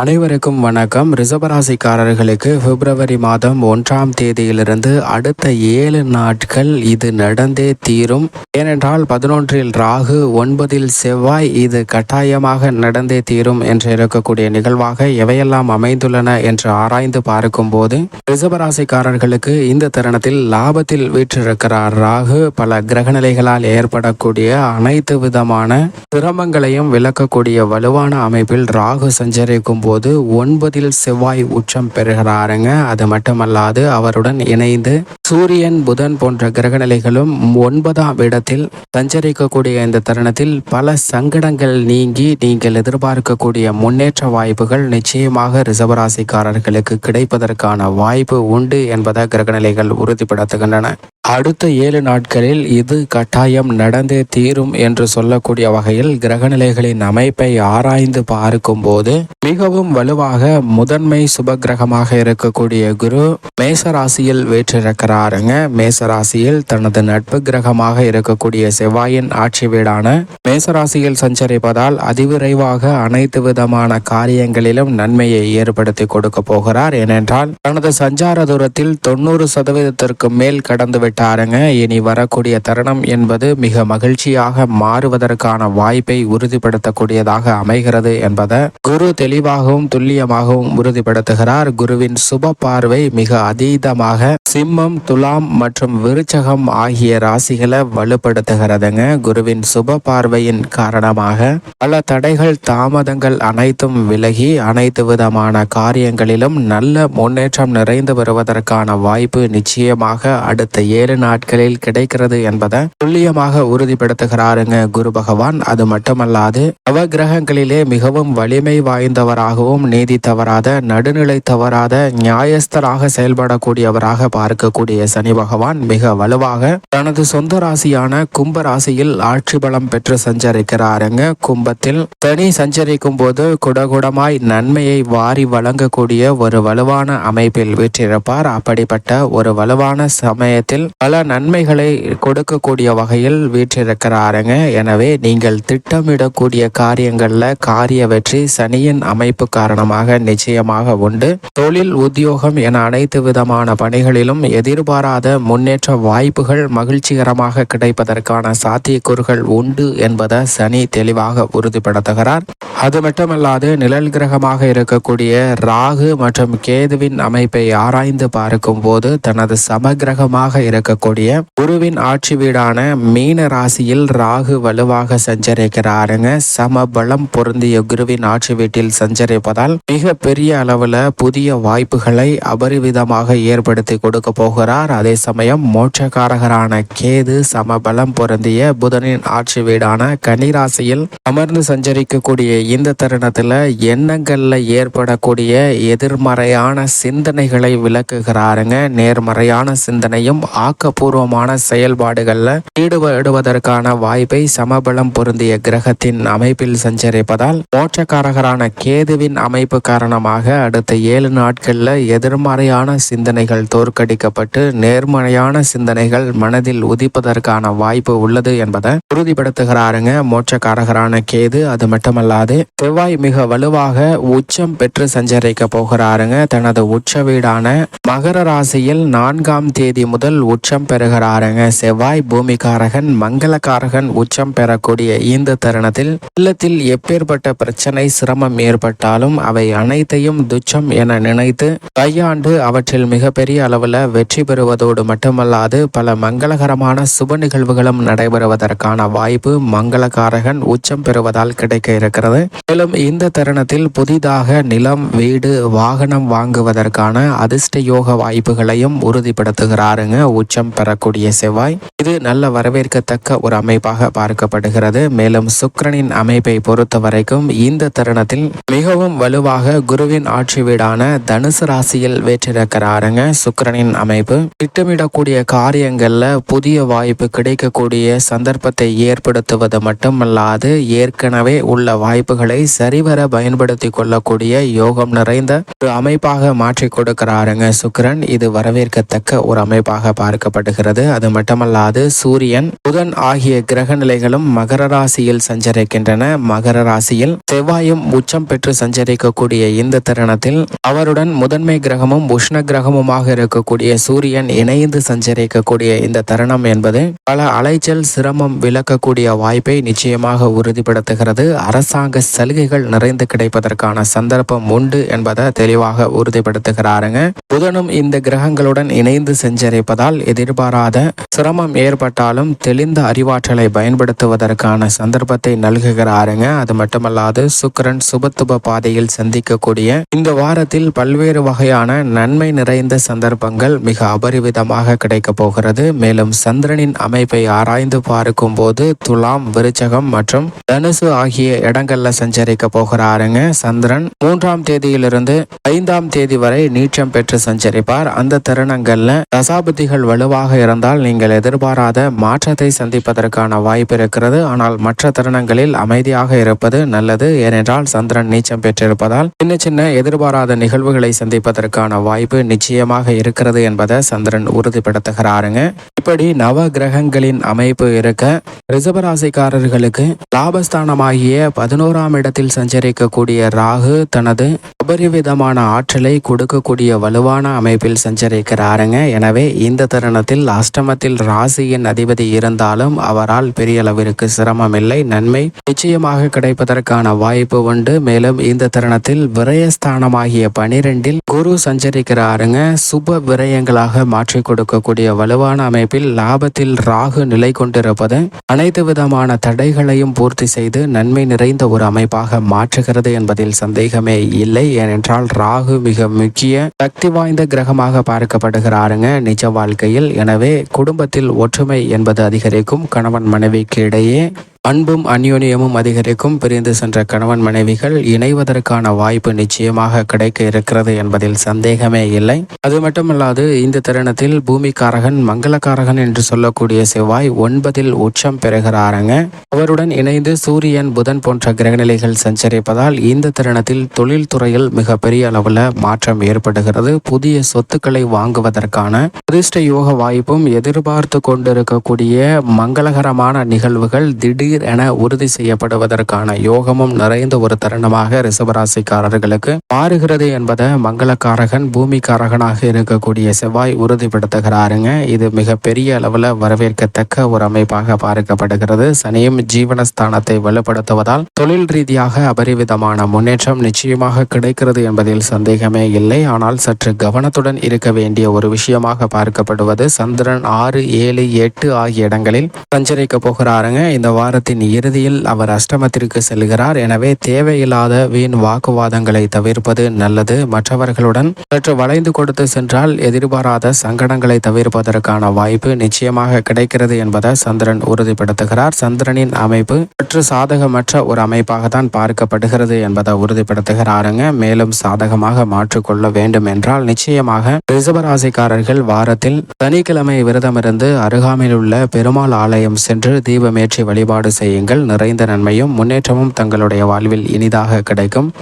அனைவருக்கும் வணக்கம். ரிசபராசிக்காரர்களுக்கு பிப்ரவரி மாதம் ஒன்றாம் தேதியிலிருந்து அடுத்த ஏழு நாட்கள் இது நடந்தே தீரும். ஏனென்றால் பதினொன்றில் ராகு ஒன்பதில் செவ்வாய் இது கட்டாயமாக நடந்தே தீரும் என்று இருக்கக்கூடிய நிகழ்வாக எவையெல்லாம் அமைந்துள்ளன என்று ஆராய்ந்து பார்க்கும் போது ரிசபராசிக்காரர்களுக்கு இந்த தருணத்தில் லாபத்தில் வீற்றிருக்கிறார் ராகு. பல கிரகநிலைகளால் ஏற்படக்கூடிய அனைத்து விதமான சிரமங்களையும் விளக்கக்கூடிய வலுவான அமைப்பில் ராகு சஞ்சரிக்கும் போது ஒன்பதில் செவ்வாய் உச்சம் பெறுகிறாருங்க. அது மட்டுமல்லாது அவருடன் இணைந்து சூரியன் புதன் போன்ற கிரகநிலைகளும் ஒன்பதாம் இடத்தில் சஞ்சரிக்கக்கூடிய இந்த தருணத்தில் பல சங்கடங்கள் நீங்கி நீங்கள் எதிர்பார்க்கக்கூடிய முன்னேற்ற வாய்ப்புகள் நிச்சயமாக ரிசவராசிக்காரர்களுக்கு கிடைப்பதற்கான வாய்ப்பு உண்டு என்பதை கிரகநிலைகள் உறுதிப்படுத்துகின்றன. அடுத்த ஏழு நாட்களில் இது கட்டாயம் நடந்தே தீரும் என்று சொல்லக்கூடிய வகையில் கிரகநிலைகளின் அமைப்பை ஆராய்ந்து பார்க்கும்போது மிகவும் வலுவாக முதன்மை சுப கிரகமாக இருக்கக்கூடிய குரு மேசராசியில் வேற்றிருக்கிறாருங்க. மேசராசியில் தனது நட்பு கிரகமாக இருக்கக்கூடிய செவ்வாயின் ஆட்சி வீடான மேசராசியில் சஞ்சரிப்பதால் அதிவிரைவாக அனைத்து விதமான காரியங்களிலும் நன்மையை ஏற்படுத்தி கொடுக்க போகிறார். ஏனென்றால் தனது சஞ்சார தூரத்தில் தொண்ணூறு சதவீதத்திற்கு மேல் கடந்து விட்டாருங்க இனி வரக்கூடிய தருணம் என்பது மிக மகிழ்ச்சியாக மாறுவதற்கான வாய்ப்பை உறுதிப்படுத்தக்கூடியதாக அமைகிறது என்பதை குரு தெளிவாகவும் துல்லியமாகவும் உறுதிப்படுத்துகிறார். குருவின் சுப பார்வை மிக அதீதமாக சிம்மம் துலாம் மற்றும் விருச்சகம் ஆகிய ராசிகளை வலுப்படுத்துகிறதுங்க. குருவின் சுப பார்வையின் காரணமாக பல தடைகள் தாமதங்கள் அனைத்தும் விலகி அனைத்து விதமான காரியங்களிலும் நல்ல முன்னேற்றம் நிறைந்து வருவதற்கான வாய்ப்பு நிச்சயமாக அடுத்த ஏழு நாட்களில் கிடைக்கிறது என்பதை துல்லியமாக உறுதிப்படுத்துகிறாருங்க குரு பகவான். அது மட்டுமல்லாது நவகிரகங்களிலே மிகவும் வலிமை வாய்ந்தவராகவும் நீதி தவறாத நடுநிலை தவறாத நியாயஸ்தராக செயல்படக்கூடியவராக பார்க்கக்கூடிய சனி பகவான் மிக வலுவாக தனது சொந்த ராசியான கும்ப ராசியில் ஆட்சி பலம் பெற்று சஞ்சரிக்கிறாருங்க. கும்பத்தில் சனி சஞ்சரிக்கும் போது குடகுடமாய் நன்மையை வாரி வழங்கக்கூடிய ஒரு வலுவான அமைப்பில் வீற்றிருப்பார். அப்படிப்பட்ட ஒரு வலுவான சமயத்தில் பல நன்மைகளை கொடுக்கக்கூடிய வகையில் வீற்றிருக்கிறாருங்க. எனவே நீங்கள் திட்டமிடக்கூடிய காரியங்கள்ல காரிய வெற்றி சனியின் அமைப்பு காரணமாக நிச்சயமாக உண்டு. தொழில் உத்தியோகம் என அனைத்து விதமான பணிகளிலும் எதிர்பாராத முன்னேற்ற வாய்ப்புகள் மகிழ்ச்சிகரமாக கிடைப்பதற்கான சாத்தியக்கூறுகள் உண்டு என்பதை சனி தெளிவாக உறுதிப்படுத்துகிறார். அது மட்டுமல்லாது நிழல் கிரகமாக இருக்கக்கூடிய ராகு மற்றும் கேதுவின் அமைப்பை ஆராய்ந்து பார்க்கும் போது தனது சமகிரகமாக இருக்கக்கூடிய குருவின் ஆட்சி வீடான மீன ராசியில் ராகு வலுவாக சஞ்சரிக்கிறாருங்க. சம பலம் பொருந்திய குருவின் ஆட்சி வீட்டில் சஞ்சரிப்பதால் மிக பெரிய அளவுல புதிய வாய்ப்புகளை அபரிவிதமாக ஏற்படுத்தி கொடுக்க போகிறார். அதே சமயம் மோட்சக்காரகரான கேது சமபலம் பொருந்திய புதனின் ஆட்சி வீடான கனிராசியில் அமர்ந்து சஞ்சரிக்கக்கூடிய இந்த தருணத்துல எண்ணங்கள்ல ஏற்படக்கூடிய எதிர்மறையான சிந்தனைகளை விளக்குகிறாருங்க. நேர்மறையான சிந்தனையும் ஆக்கப்பூர்வமான செயல்பாடுகள்ல ஈடுபடுவதற்கான வாய்ப்பை சமபலம் பொருந்திய கிரகத்தின் அமைப்பில் சஞ்சரிப்பதால் மோட்சக்காரகரான கேதுவின் அமைப்பு காரணமாக அடுத்த ஏழு நாட்கள்ல எதிர்மறையான சிந்தனைகள் தோற்கடிக்கப்பட்டு நேர்மறையான சிந்தனைகள் மனதில் உதிப்பதற்கான வாய்ப்பு உள்ளது என்பதை உறுதிப்படுத்துகிறாருங்க மோட்சக்காரகரான கேது. அது மட்டுமல்லாது செவ்வாய் மிக வலுவாக உச்சம் பெற்று சஞ்சரிக்க போகிறாருங்க. தனது உச்ச வீடான மகர ராசியில் நான்காம் தேதி முதல் உச்சம் பெறுகிறாருங்க. செவ்வாய் பூமிகாரகன் மங்களகாரகன் உச்சம் பெறக்கூடிய இந்த தருணத்தில் இல்லத்தில் எப்பேற்பட்ட பிரச்சனை சிரமம் ஏற்பட்டாலும் அவை அனைத்தையும் துச்சம் என நினைத்து கையாண்டு அவற்றில் மிகப்பெரிய அளவில் வெற்றி பெறுவதோடு மட்டுமல்லாது பல மங்களகரமான சுப நிகழ்வுகளும் நடைபெறுவதற்கான வாய்ப்பு மங்களகாரகன் உச்சம் பெறுவதால் கிடைக்க இருக்கிறது. மேலும் இந்த தருணத்தில் புதிதாக நிலம் வீடு வாகனம் வாங்குவதற்கான அதிர்ஷ்ட யோக வாய்ப்புகளையும் உறுதிப்படுத்துகிறாருங்க. உச்சம் பெறக்கூடிய செவ்வாய். இது நல்ல வரவேற்கத்தக்க ஒரு அமைப்பாக பார்க்கப்படுகிறது. மேலும் சுக்கிரனின் அமைப்பை பொறுத்த வரைக்கும் இந்த தருணத்தில் மிகவும் வலுவாக குருவின் ஆட்சி வீடான தனுசு ராசியில் வேற்றிருக்கிறாருங்க. சுக்கிரனின் அமைப்பு திட்டமிடக்கூடிய காரியங்கள்ல புதிய வாய்ப்பு கிடைக்கக்கூடிய சந்தர்ப்பத்தை ஏற்படுத்துவது மட்டுமல்லாது ஏற்கனவே உள்ள வாய்ப்புகளை சரிவர பயன்படுத்தி கொள்ளக்கூடிய யோகம் நிறைந்த ஒரு அமைப்பாக மாற்றி கொடுக்கிறாருங்க சுக்கிரன். இது வரவேற்கத்தக்க ஒரு அமைப்பாக பார்க்க பார்க்கப்படுகிறது அது மட்டுமல்லாது சூரியன் புதன் ஆகிய கிரக நிலைகளும் மகர ராசியில் சஞ்சரிக்கின்றன. மகர ராசியில் செவ்வாயும் உச்சம் பெற்று சஞ்சரிக்கக்கூடிய இந்த தருணத்தில் அவருடன் முதன்மை கிரகமும் உஷ்ண கிரகமுமாக இருக்கக்கூடிய சூரியன் இணைந்து சஞ்சரிக்கக்கூடிய இந்த தருணம் என்பது பல அலைச்சல் சிரமம் விளக்கக்கூடிய வாய்ப்பை நிச்சயமாக உறுதிப்படுத்துகிறது. அரசாங்க சலுகைகள் நிறைந்து கிடைப்பதற்கான சந்தர்ப்பம் உண்டு என்பதை தெளிவாக உறுதிப்படுத்துகிறாருங்க. புதனும் இந்த கிரகங்களுடன் இணைந்து சஞ்சரிப்பதால் எதிர்பாராத சிரமம் ஏற்பட்டாலும் தெளிந்த அறிவாற்றலை பயன்படுத்துவதற்கான சந்தர்ப்பத்தை நல்குகிறாருங்க. அது மட்டுமல்லாது சுக்கிரன் சுபத்துப பாதையில் சந்திக்கக்கூடிய இந்த வாரத்தில் பல்வேறு வகையான நன்மை நிறைந்த சந்தர்ப்பங்கள் மிக அபரிவிதமாக கிடைக்கப் போகிறது. மேலும் சந்திரனின் அமைப்பை ஆராய்ந்து பார்க்கும் போது துலாம் விருச்சகம் மற்றும் தனுசு ஆகிய இடங்கள்ல சஞ்சரிக்க போகிறாருங்க. சந்திரன் மூன்றாம் தேதியிலிருந்து ஐந்தாம் தேதி வரை நீச்சம் பெற்று சஞ்சரிப்பார். அந்த தருணங்கள்ல தசாபதிகள் வலுவாக இருந்தால் நீங்கள் எதிர்பாராத மாற்றத்தை சந்திப்பதற்கான வாய்ப்பு இருக்கிறது. ஆனால் மற்ற தருணங்களில் அமைதியாக இருப்பது நல்லது. ஏனென்றால் சந்திரன் நீச்சம் பெற்றிருப்பதால் சின்ன சின்ன எதிர்பாராத நிகழ்வுகளை சந்திப்பதற்கான வாய்ப்பு நிச்சயமாக இருக்கிறது என்பதை சந்திரன் உறுதிப்படுத்துகிறாருங்க. இப்படி நவ கிரகங்களின் அமைப்பு இருக்க ரிசபராசிக்காரர்களுக்கு லாபஸ்தானமாகிய பதினோராம் இடத்தில் சஞ்சரிக்கக்கூடிய ராகு தனது அபரிவிதமான ஆற்றலை கொடுக்கக்கூடிய வலுவான அமைப்பில் சஞ்சரிக்கிறாருங்க. எனவே இந்த தருணத்தில் அஷ்டமத்தில் ராசியின் அதிபதி இருந்தாலும் அவரால் பெரிய அளவிற்கு சிரமம் இல்லை நன்மை நிச்சயமாக கிடைப்பதற்கான வாய்ப்பு உண்டு. மேலும் இந்த தருணத்தில் விரயஸ்தானமாகிய பனிரெண்டில் குரு சஞ்சரிக்கிறாருங்க. சுப விரயங்களாக மாற்றி கொடுக்கக்கூடிய வலுவான அமைப்பு அமைப்பில் லாபத்தில் ராகு நிலை கொண்டிருப்பது அனைத்து விதமான தடைகளையும் பூர்த்தி செய்து நன்மை நிறைந்த ஒரு அமைப்பாக மாற்றுகிறது என்பதில் சந்தேகமே இல்லை. ஏனென்றால் ராகு மிக முக்கிய சக்தி வாய்ந்த கிரகமாக பார்க்கப்படுகிறாருங்க நிஜ வாழ்க்கையில். எனவே குடும்பத்தில் ஒற்றுமை என்பது அதிகரிக்கும். கணவன் மனைவிக்கு இடையே அன்பும் அந்யோன்யமும் அதிகரிக்கும் பிரிந்து சென்ற கணவன் மனைவிகள் இணைவதற்கான வாய்ப்பு நிச்சயமாக கிடைக்க இருக்கிறது என்பதில் சந்தேகமே இல்லை. அது மட்டுமல்லாது இந்த தருணத்தில் பூமிக்காரகன் மங்களக்காரகன் என்று சொல்லக்கூடிய செவ்வாய் ஒன்பதில் உச்சம் பெறுகிறாருங்க. அவருடன் இணைந்து சூரியன் புதன் போன்ற கிரகநிலைகள் சஞ்சரிப்பதால் இந்த தருணத்தில் தொழில்துறையில் மிகப்பெரிய அளவில் மாற்றம் ஏற்படுகிறது. புதிய சொத்துக்களை வாங்குவதற்கான அதிர்ஷ்ட யோக வாய்ப்பும் எதிர்பார்த்து கொண்டிருக்கக்கூடிய மங்களகரமான நிகழ்வுகள் திடீர் என உறுதி செய்யப்படுவதற்கான யோகமும் நிறைந்த ஒரு தருணமாக ரிசவராசிக்காரர்களுக்கு மாறுகிறது என்பதை மங்களக்காரகன் பூமிக்காரகனாக இருக்கக்கூடிய செவ்வாய் உறுதிப்படுத்துகிறாருங்க. இது மிக பெரிய அளவில் வரவேற்கத்தக்க ஒரு அமைப்பாக பார்க்கப்படுகிறது. சனியும் ஜீவனஸ்தானத்தை வலுப்படுத்துவதால் தொழில் ரீதியாக அபரிவிதமான முன்னேற்றம் நிச்சயமாக கிடைக்கிறது என்பதில் சந்தேகமே இல்லை. ஆனால் சற்று கவனத்துடன் இருக்க வேண்டிய ஒரு விஷயமாக பார்க்கப்படுவது சந்திரன் ஆறு ஏழு எட்டு ஆகிய இடங்களில் சஞ்சரிக்க போகிறாருங்க. இந்த வார வாரத்தின் இறுதியில் அவர் அஷ்டமத்திற்கு செல்கிறார். எனவே தேவையில்லாத வீண் வாக்குவாதங்களை தவிர்ப்பது நல்லது. மற்றவர்களுடன் சற்று வளைந்து கொடுத்து சென்றால் எதிர்பாராத சங்கடங்களை தவிர்ப்பதற்கான வாய்ப்பு நிச்சயமாக கிடைக்கிறது என்பதை சந்திரன் உறுதிப்படுத்துகிறார். சந்திரனின் அமைப்பு சற்று சாதகமற்ற ஒரு அமைப்பாக தான் பார்க்கப்படுகிறது என்பதை உறுதிப்படுத்துகிறாருங்க. மேலும் சாதகமாக மாற்றிக்கொள்ள வேண்டும் என்றால் நிச்சயமாக ரிசபராசிக்காரர்கள் வாரத்தில் சனிக்கிழமை விரதமிருந்து அருகாமையில் உள்ள பெருமாள் ஆலயம் சென்று தீபமேற்றி வழிபாடு செய்யுங்கள். நிறைந்த நன்மையும் முன்னேற்றமும் தங்களுடைய வாழ்வில் இனிதாக கிடைக்கும்.